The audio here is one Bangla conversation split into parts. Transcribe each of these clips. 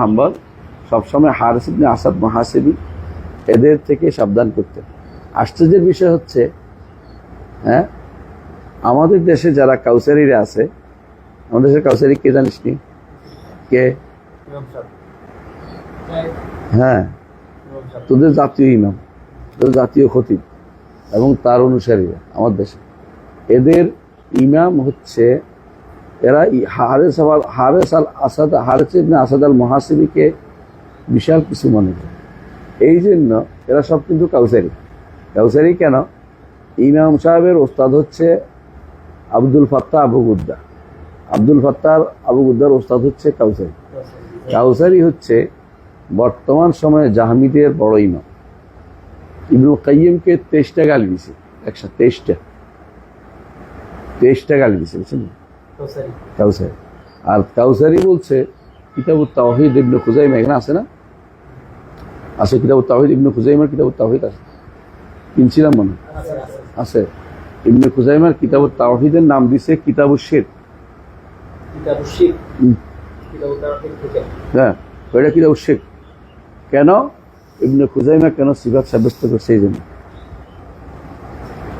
হাম্বল সবসময় হারিস ইবনে আসাদ মহাসিবি এদের থেকে সাবধান করতেন আশ্চর্যের বিষয় হচ্ছে হ্যাঁ আমাদের দেশে যারা কাউসারিরা আছে আমাদের দেশের কাউসারি কে জানিস নি? কে? হ্যাঁ তোদের জাতীয় ইমাম তোদের জাতীয় খতিব এবং তার অনুসারীরা আমার দেশে। এদের ইমাম হচ্ছে এরা হারেস হারেস আল আসাদ, হারেস ইবনে আসাদ আল মহাসিবিকে বিশাল কিছু মনে করে। এই জন্য এরা সব কিন্তু কাউসারি। কাউসারি কেন? ইমাম সাহেবের ওস্তাদ হচ্ছে Abdul Fattah Abu Ghuddah. Abdul ফাত্তার Abu গুদ্দার ওস্তাদ হচ্ছে কাউসারি। কাউসারি হচ্ছে বর্তমান সময়ে জাহামিদের বড় ইমাম। ইবনুল কাইয়িমকে তেইশটা গালি দিছে, একশো তেইশটা। তেইশটা গালি দিছে, বুঝছেন? কাউসারি। আর কাউসারি বলছে কিতাবুত তাওহিদ ইবনে খুজাইমা এখানে আছে না? আছে কিতাবুত তাওহিদ ইবনে খুজাইমার কিতাবুত তাওহিদ আছে? কিনছিলাম মনে আছে ইবনে খুজাইমার কিতাবুত তাওহিদের নাম দিছে হুম। হ্যাঁ ওইটা শির। কেন? ইবনে খুজাইমা কেন সিফাত সাব্যস্ত করছে এই জন্য?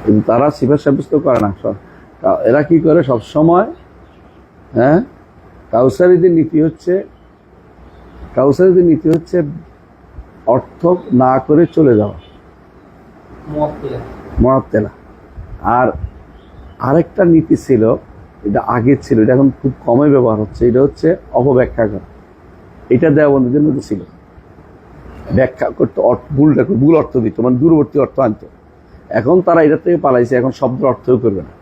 কিন্তু তারা সিফাত সাব্যস্ত করে না। এরা কি করে? সব সময় হ্যাঁ? কাউসারিদের নীতি হচ্ছে কাউসারিদের নীতি হচ্ছে অর্থ না করে চলে যাওয়া। মরাত্তেলা আর আরেকটা নীতি ছিল এটা আগে ছিল এটা এখন খুব কমই ব্যবহার হচ্ছে এটা হচ্ছে অপব্যাখ্যা করা। এটা দেওয়াবন্ধীদের মধ্যে ছিল। ব্যাখ্যা করতে অর্থ ভুলটা ভুল অর্থ দিত মানে দূরবর্তী অর্থ আনতো। এখন তারা এটা থেকে পালাইছে এখন শব্দ অর্থও করবে না।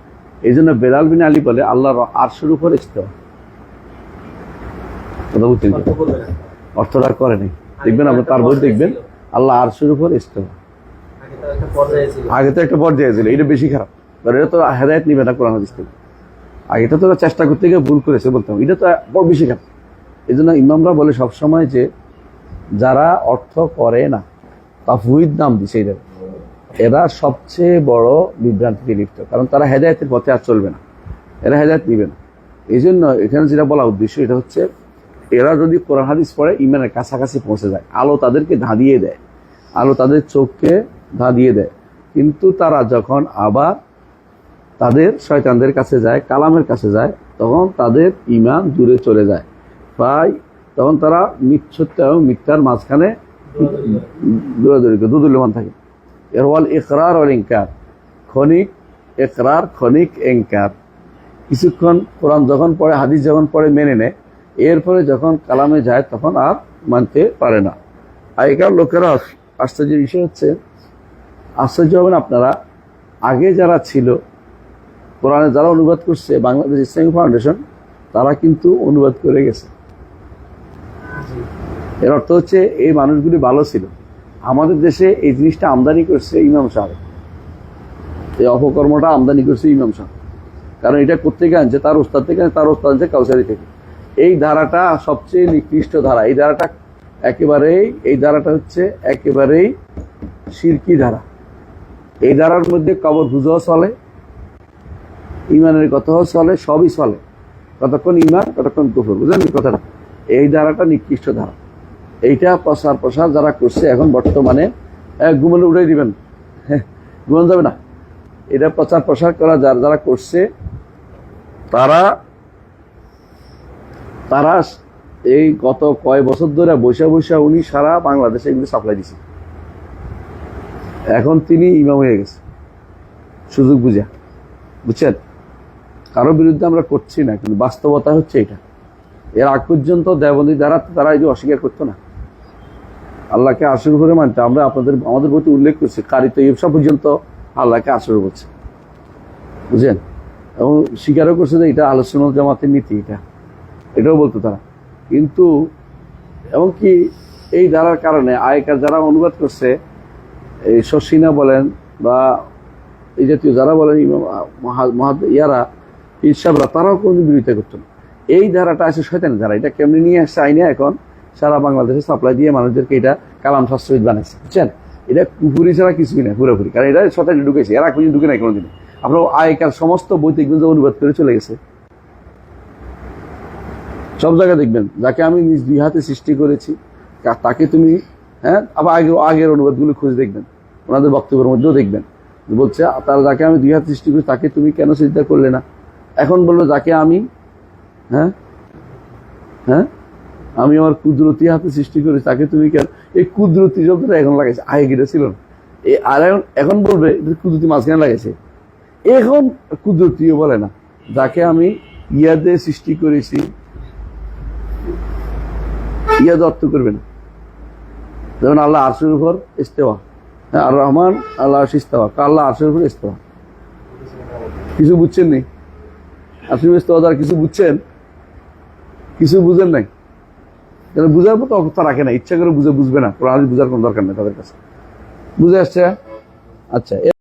এই জন্য বেলাল বিন আলী বলে আল্লাহর আরশের উপর ইস্তেওয়া কথা বুঝছেন অর্থটা করে নাই। দেখবেন আপনি তার বই দেখবেন আল্লাহ আরশের উপর ইস্তেওয়া আগে তো একটা পর্যায়ে ছিল। এটা বেশি খারাপ। কারণ এটা তো হেদায়ত নিবে না কোরআন হাদিস থেকে। আগে তো ওরা চেষ্টা করতে গিয়ে ভুল করেছে বলতাম এটা তো বড় বেশি খারাপ। এই জন্য ইমামরা বলে সবসময় যে যারা অর্থ করে না তা তাফুইদ নাম দিছে এটা এরা সবচেয়ে বড় বিভ্রান্তিতে লিপ্ত। কারণ তারা হেদায়তের পথে আর চলবে না। এরা হেদায়ত নিবে না। এই জন্য এখানে যেটা বলা উদ্দেশ্য, এটা হচ্ছে এরা যদি কোরআন হাদিস পড়ে ইমানের কাছাকাছি পৌঁছে যায়। আলো তাদেরকে ধাঁধিয়ে দেয় আলো তাদের চোখকে ধাঁধিয়ে দেয় কিন্তু তারা যখন আবার তাদের শয়তানদের কাছে যায়, কালামের কাছে যায়, তখন তাদের ইমান দূরে চলে যায়। প্রায় তখন তারা মিথ্যত্ব এবং মিথ্যার মাঝখানে দৌড়াদৌড়ি করে দুদুল্যমান থাকে। এর ওয়াল ইকরার ওয়াল ইনকার। ক্ষণিক একরার ক্ষণিক এঙ্কার কিছুক্ষণ কোরআন যখন পড়ে, হাদিস যখন পড়ে মেনে নেয়, এরপরে যখন কালামে যায় তখন আর মানতে পারে না। আগেকার লোকেরা আশ্চর্য বিষয় হচ্ছে, আশ্চর্য হবেন আপনারা, আগে যারা ছিল, কোরআনে যারা অনুবাদ করছে, বাংলাদেশ ইসলামিক ফাউন্ডেশন, তারা কিন্তু অনুবাদ করে গেছে। এর অর্থ হচ্ছে, এই মানুষগুলি ভালো ছিল। আমাদের দেশে এই জিনিসটা আমদানি করছে ইমাম সাহেব। এই অপকর্মটা আমদানি করছে ইমাম সাহেব। কারণ এটা কোথেকে আনছে? তার ওস্তাদ থেকে তার ওস্তাদ আনছে কাউসারি থেকে। এই ধারাটা সবচেয়ে নিকৃষ্ট ধারা। এই ধারাটা একেবারেই, এই ধারাটা হচ্ছে একেবারেই শিরকি ধারা। এই ধারার মধ্যে কবর বুঝাও চলে, ইমানের কথাও চলে, সবই চলে। কতক্ষণ ইমান, কতক্ষণ কুফর। বুঝলেন কথাটা? এই ধারাটা নিকৃষ্ট ধারা। এইটা প্রসার প্রসার যারা করছে এখন বর্তমানে ঘুমালে উড়াই দিবেন। হ্যাঁ ঘুমান যাবে না। এটা প্রচার প্রসার করা যারা যারা করছে, তারা তারা এই গত কয় বছর ধরে বৈশা বৈশা উনি সারা বাংলাদেশে এগুলো সাপ্লাই দিছে। এখন তিনি ইমাম হয়ে গেছে। সুযোগ বুঝা। বুঝছেন? কারোর বিরুদ্ধে আমরা করছি না, কিন্তু বাস্তবতা হচ্ছে এটা। এর আগ পর্যন্ত দেবন্দী দ্বারা তারা এই যে অস্বীকার করতো না। আল্লাহকে আসর করে মানতে আমরা আপনাদের, আমাদের প্রতি উল্লেখ করছি কারিত ইবসা পর্যন্ত আল্লাহকে আসর করছে। বুঝলেন? এবং স্বীকারও করছে যে এটা আলোচনা জামাতের নীতি এটা। এটাও বলতো তারা। কিন্তু এমনকি এই ধারার কারণে আগেকার যারা অনুবাদ করছে, এই শশিনা বলেন বা এই জাতীয় যারা বলেন, ইমাম, মহা- মহা- ইয়ারা ইরশাবরা তারাও কোনো বিরোধিতা করতো না। এই ধারাটা আছে শয়তানি ধারা। এটা কেমনি নিয়ে আসছে আইনে এখন? সারা বাংলাদেশে সাপ্লাই দিয়ে মানুষদেরকে এটা কালাম শাস্ত্রবিদ বানাইছে, বুঝছেন? এটা পুকুরি ছাড়া কিছুই না পুরোপুরি কারণ এটা শতানি ঢুকেছে, এরা কোনো ঢুকে নাই কোনোদিন আপনার আগেকার সমস্ত বৈদিক অনুবাদ করে চলে গেছে। সব জায়গায় দেখবেন, যাকে আমি নিজ দুই হাতে সৃষ্টি করেছি তাকে তুমি হ্যাঁ? আবার আগে আগের অনুবাদগুলো খুঁজে দেখবেন, ওনাদের বক্তব্যের মধ্যেও দেখবেন। বলছে তার যাকে আমি দুই হাত সৃষ্টি করি তাকে তুমি কেন চিন্তা করলে না? এখন বলল, যাকে আমি হ্যাঁ? হ্যাঁ? আমি আমার কুদরতি হাতে সৃষ্টি করেছি, তাকে তুমি কেন? এই কুদরতি শব্দটা এখন লাগাইছে, আগে গিয়ে ছিল এই আর এখন এখন বলবে কুদরতি মাঝখানে লাগাইছে। এখন কুদরতিও বলে না। যাকে আমি ইয়াদে সৃষ্টি করেছি, ইয়াদ অর্থ করবে না। যেমন আল্লাহ আরশের উপর ইস্তেওয়া। হ্যাঁ আর রহমান আল্লাহ আরশ ইস্তেওয়া। আল্লাহ আরশের উপর ইস্তেওয়া। কিছু বুঝছেন নি? আপনি ইস্তেওয়া দ্বারা কিছু বুঝছেন? কিছু বুঝেন নাই? কেন বুঝার মতো অবস্থা রাখে না। ইচ্ছা করে বুঝে বুঝবে না। কোরআন বুঝার কোনো দরকার নেই তাদের কাছে। বুঝে আসছে? আচ্ছা